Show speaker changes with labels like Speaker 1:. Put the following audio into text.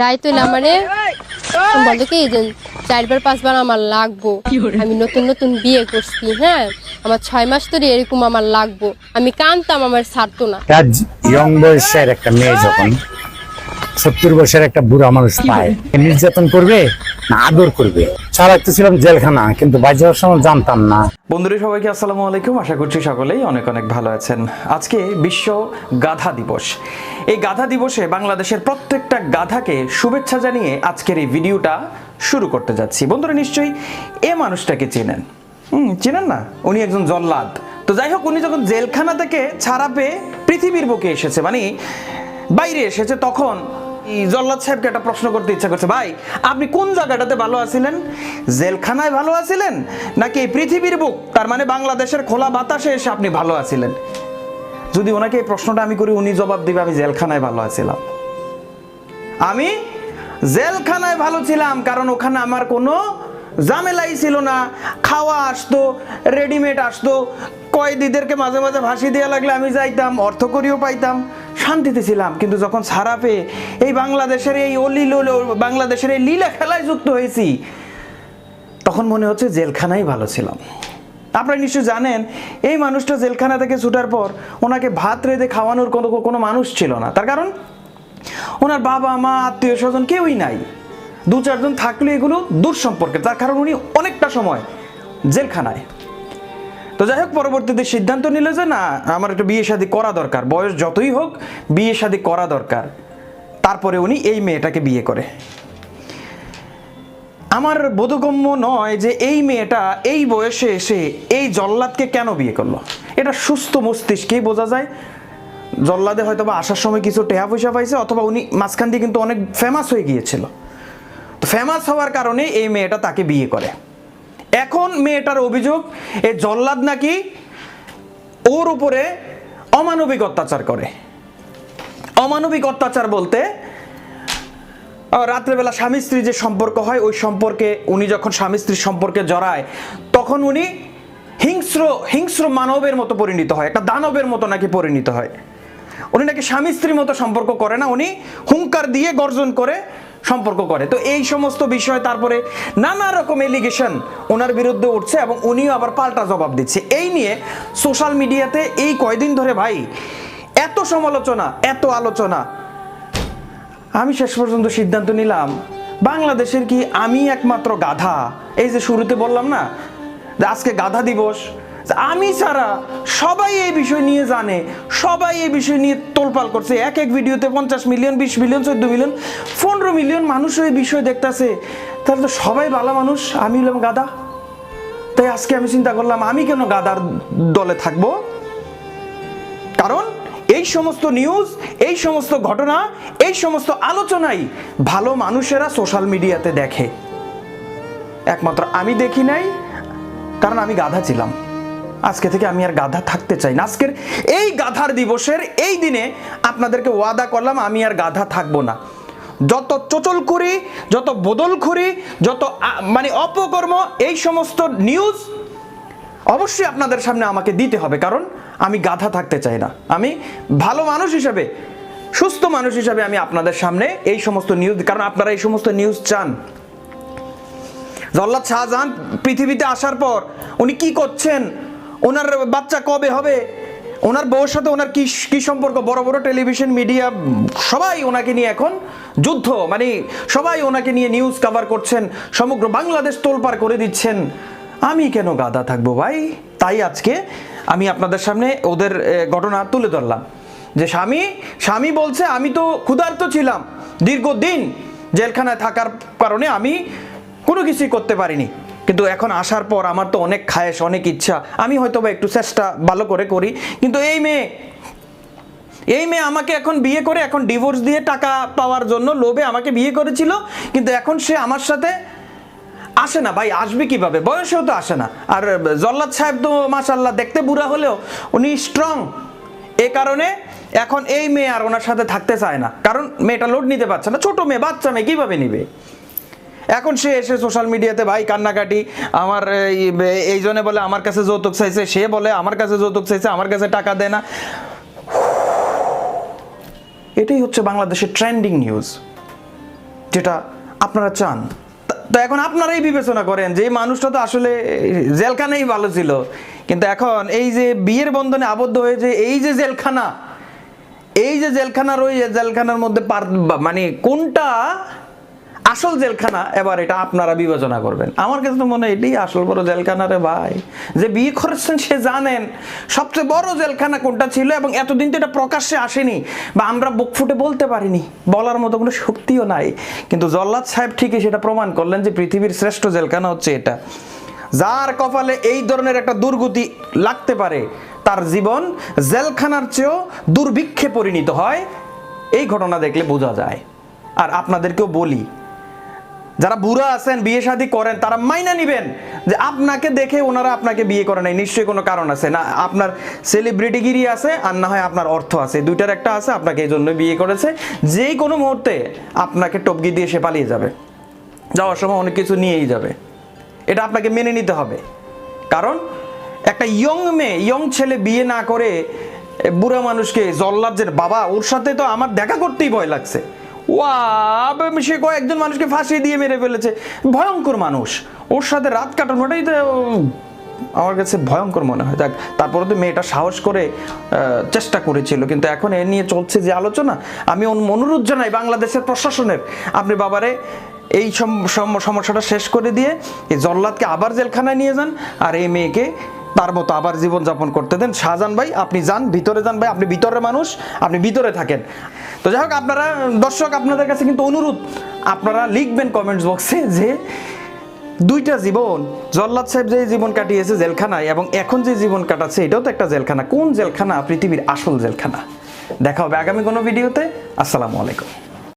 Speaker 1: রায় তুলে আমারে বলতো কি যে চারবার পাঁচবার আমার লাগবো। আমি নতুন নতুন বিয়ে করছি হ্যাঁ? আমার ছয় মাস ধরে এরকম আমার লাগবো। আমি কানতাম আমার ছাড়তো না।
Speaker 2: ইয়ং বয়সের একটা মেয়ে যখন সত্তর বয়সের একটা বুড়া মানুষ পায় নির্যাতন করবে? আদর করবে। চালাইতেছিলাম জেলখানা, কিন্তু বাজে যাওয়ার সময় জানতাম না।
Speaker 3: বন্ধুরা, সবাইকে আসসালামু আলাইকুম। আশা করছি সকলেই অনেক অনেক ভালো আছেন। আজকে বিশ্ব গাধা দিবস। এই গাধা দিবসে বাংলাদেশের প্রত্যেকটা গাধাকে শুভেচ্ছা জানিয়ে আজকের এই ভিডিওটা শুরু করতে যাচ্ছি। বন্ধুরা, নিশ্চয়ই এ মানুষটাকে চেনেন। হুম, চেনেন না? উনি একজন জল্লাদ। তো যাই হোক, উনি যখন জেলখানা থেকে ছাড়া পেয়ে পৃথিবীর বুকে এসেছে মানে বাইরে এসেছে, তখন জল্লাদ সাহেবকে একটা প্রশ্ন করতে ইচ্ছা করছে। ভাই, আপনি কোন জায়গাটাতে ভালো আছিলেন? জেলখানায় ভালো আছিলেন? নাকি পৃথিবীর বুক, তার মানে বাংলাদেশের খোলা বাতাসে এসে আপনি ভালো আছিলেন? যদি ওনাকে এই প্রশ্নটা আমি করি, উনি জবাব দিবে, আমি জেলখানায় ভালো আছিলাম। আমি জেলখানায় ভালো ছিলাম, কারণ ওখানে আমার কোনো ঝামেলাই ছিল না। খাওয়া আসতো রেডিমেড আসতো। কয়েদিদেরকে মাঝে মাঝে ভাসি দেওয়া লাগলে আমি যাইতাম, অর্থকরীও পাইতাম। শান্তিতে ছিলাম, কিন্তু যখন ছাড়া পেয়ে এই বাংলাদেশের এই অলিল বাংলাদেশের এই লীলা খেলায় যুক্ত হয়েছি, তখন মনে হচ্ছে জেলখানাই ভালো ছিলাম। আপনারা নিশ্চয় জানেন, এই মানুষটা জেলখানা থেকে ছুটার পর ওনাকে ভাত রেঁধে খাওয়ানোর কোনো কোনো মানুষ ছিল না। তার কারণ, ওনার বাবা, মা, আত্মীয় স্বজন কেউই নাই। দু চারজন থাকলে এগুলো দূর সম্পর্কে তার কারণ উনি অনেকটা সময় জেলখানায়। তো যাই হোক, পরবর্তীতে সিদ্ধান্ত নিল যে না, আমার একটু বিয়ে শাদী করা দরকার। বয়স যতই হোক, বিয়ে শাদী করা দরকার। তারপরে উনি এই মেয়েটাকে বিয়ে করে। আমার বোধগম্য নয় যে এই মেয়েটা এই বয়সে এসে এই জল্লাদকে কেন বিয়ে করল। এটা সুস্থ মস্তিষ্কেই বোঝা যায়। জল্লাদে হয়তো বা আসার সময় কিছু টেহা পয়সা পাইছে, অথবা উনি মাঝখান দিয়ে কিন্তু অনেক ফেমাস হয়ে গিয়েছিল। তো ফেমাস হওয়ার কারণে এই মেয়েটা তাকে বিয়ে করে। এখন মেয়েটার অভিযোগ, এ জল্লাদ নাকি ওর উপরে অমানবিক অত্যাচার করে। অমানবিক অত্যাচার বলতে রাত্রেবেলা স্বামী স্ত্রী যে সম্পর্ক হয়, ওই সম্পর্কে উনি যখন স্বামী স্ত্রীর সম্পর্কে জড়ায়, তখন উনি হিংস্র হিংস্র মানবের মতো পরিণত হয়, একটা দানবের মতো নাকি পরিণত হয়। উনি নাকি স্বামী স্ত্রীর মতো সম্পর্ক করে না, উনি হুঙ্কার দিয়ে গর্জন করে সম্পর্ক করে। তো এই সমস্ত বিষয়, তারপরে নানা রকম এলিগেশন ওনার বিরুদ্ধে উঠছে এবং উনিও আবার পাল্টা জবাব দিচ্ছে। এই নিয়ে সোশ্যাল মিডিয়াতে এই কয়দিন ধরে ভাই এত সমালোচনা, এত আলোচনা। আমি শেষ পর্যন্ত সিদ্ধান্ত নিলাম, বাংলাদেশের কি আমি একমাত্র গাধা? এই যে শুরুতে বললাম না আজকে গাধা দিবস আমি ছাড়া সবাই এই বিষয় নিয়ে জানে, সবাই এই বিষয় নিয়ে তোলপাল করছে। এক এক ভিডিওতে পঞ্চাশ মিলিয়ন, বিশ মিলিয়ন, চোদ্দ মিলিয়ন, পনেরো মিলিয়ন মানুষ এই বিষয় দেখতেছে। তাহলে তো সবাই ভালো মানুষ, আমি হলাম গাধা তাই আজকে আমি চিন্তা করলাম, আমি কেন গাদার দলে থাকব? কারণ এই সমস্ত নিউজ এই সমস্ত ঘটনা, এই সমস্ত আলোচনাই ভালো মানুষেরা সোশ্যাল মিডিয়াতে দেখে। একমাত্র আমি দেখি নাই, কারণ আমি গাধা ছিলাম। আজকে থেকে আমি আর গাধা থাকতে চাই না। আজকের এই গাধার দিবসের এই দিনে আপনাদেরকে ওয়াদা করলাম, আমি আর গাধা থাকব না। যত চচল করি, যত বদল করি, যত মানে অপকর্ম, এই সমস্ত নিউজ অবশ্যই আপনাদের সামনে আমাকে দিতে হবে, কারণ আমি গাধা থাকতে চাই না। আমি ভালো মানুষ হিসাবে, সুস্থ মানুষ হিসাবে আমি আপনাদের সামনে এই সমস্ত নিউজ কারণ আপনারা এই সমস্ত নিউজ চান। জল্লাদ শাহজাহান পৃথিবীতে আসার পর উনি কি করছেন? ওনার বাচ্চা কবে হবে? ওনার বউর সাথে ওনার কি কি সম্পর্ক? বড় বড় টেলিভিশন, মিডিয়া, সবাই ওনাকে নিয়ে এখন যুদ্ধ। মানে সবাই ওনাকে নিয়ে নিউজ কভার করছেন, সমগ্র বাংলাদেশ তোলপার করে দিচ্ছেন। আমি কেন গাদা থাকব ভাই? তাই আজকে আমি আপনাদের সামনে ওদের ঘটনা তুলে ধরলাম। যে স্বামী স্বামী বলছে, আমি তো ক্ষুধার্ত ছিলাম। দীর্ঘদিন জেলখানায় থাকার কারণে আমি কোনো কিছুই করতে পারিনি। কিন্তু এখন আসার পর আমার তো অনেক খায়েশ, অনেক ইচ্ছা। আমি হয়তো বা একটু চেষ্টা ভালো করে করি। কিন্তু এই মেয়ে এই মেয়ে আমাকে এখন বিয়ে করে এখন ডিভোর্স দিয়ে টাকা পাওয়ার জন্য লোভে আমাকে বিয়ে করেছিল। কিন্তু এখন সে আমার সাথে আসে না। ভাই, আসবে কীভাবে? বয়সেও তো আসে না। আর জল্লাদ সাহেব তো মাসাল্লাহ দেখতে বুড়া হলেও উনি স্ট্রং এ কারণে এখন এই মেয়ে আর ওনার সাথে থাকতে চায় না। কারণ মেয়েটা লোড নিতে পারছে না। ছোট মেয়ে, বাচ্চা মেয়ে, কীভাবে নিবে? এখন সে এসে সোশ্যাল মিডিয়াতে ভাই, কান্নাকাটি। আমার এই- জন্য বলে, আমার কাছে যৌতুক চাইছে। সে বলে, আমার কাছে যৌতুক চাইছে, আমার কাছে টাকা দেয় না। এটাই হচ্ছে বাংলাদেশের ট্রেন্ডিং নিউজ যেটা আপনারা চান। তা- এখন আপনারাই বিবেচনা করেন যে মানুষটা তো আসলে জেলখানাই ভালো ছিল। কিন্তু এখন এই যে বিয়ের বন্ধনে আবদ্ধ হয়েছে এই যে জেলখানা, এই যে জেলখানার ওই জেলখানার মধ্যে মানে কোনটা আসল জেলখানা, এবার এটা আপনারা বিবেচনা করবেন। আমার কাছে তো মনে হয় এটাই আসল বড় জেলখানা রে ভাই। যে বিয়ে করেছেন, সে জানেন সবচেয়ে বড় জেলখানা কোনটা ছিল এবং এতদিন তো এটা প্রকাশ্যে আসেনি বা আমরা বুক ফুটে বলতে পারিনি। বলার মতো কোনো শক্তিও নাই। কিন্তু জল্লাদ সাহেব ঠিকই সেটা প্রমাণ করলেন যে পৃথিবীর শ্রেষ্ঠ জেলখানা হচ্ছে এটা। যার কপালে এই ধরনের একটা দুর্গতি লাগতে পারে, তার জীবন জেলখানার চেয়েও দুর্ভিক্ষে পরিণত হয়, এই ঘটনা দেখলে বোঝা যায়। আর আপনাদেরকেও বলি যারা বুড়া আছেন, বিয়ে শাদী করেন, তারা মাইনা নিবেন যে আপনাকে দেখে ওনারা আপনাকে বিয়ে করে নাই। নিশ্চয়ই কোনো কারণ আছে। না, আপনার সেলিব্রিটিগিরি আছে আর না হয় আপনার অর্থ আছে। দুইটার একটা আছে, আপনাকে এই জন্য বিয়ে করেছে। যেই কোনো মুহূর্তে আপনাকে টপকি দিয়ে সে পালিয়ে যাবে। যাওয়ার সময় অনেক কিছু নিয়েই যাবে। এটা আপনাকে মেনে নিতে হবে। কারণ একটা ইয়ং মেয়ে ইয়ং ছেলে বিয়ে না করে বুড়া মানুষকে জল্লাদ যে বাবা, ওর সাথে তো আমার দেখা করতেই ভয় লাগছে। ওয়া সে কয়েকজন মানুষকে ফাঁসিয়ে দিয়ে মেরে ফেলেছে। ভয়ঙ্কর মানুষ। ওর সাথে রাত কাটানোটাই তো আমার কাছে ভয়ঙ্কর মনে হয়। দেখ, তারপরে তো মেয়েটা সাহস করে চেষ্টা করেছিল, কিন্তু এখন এ নিয়ে চলছে যে আলোচনা, আমি অনু- অনুরোধ জানাই বাংলাদেশের প্রশাসনের, আপনি বাবারে এই সম- সম- সমস্যাটা শেষ করে দিয়ে, এই জল্লাদকে আবার জেলখানায় নিয়ে যান, আর এই মেয়েকে তার মতো আবার জীবনযাপন করতে দেন। শাহজান ভাই, আপনি যান, ভিতরে যান ভাই, আপনি ভিতরের মানুষ, আপনি ভিতরে থাকেন। তো যাই হোক, আপনারা, দর্শক, আপনাদের কাছে কিন্তু অনুরোধ, আপনারা লিখবেন কমেন্টস বক্সে যে দুইটা জীবন, জল্লাদ সাহেব যে জীবন কাটিয়েছে জেলখানায় এবং এখন যে জীবন কাটাচ্ছে, এটাও তো একটা জেলখানা। কোন জেলখানা? পৃথিবীর আসল জেলখানা। দেখা হবে আগামী কোনো ভিডিওতে। আসসালামু আলাইকুম।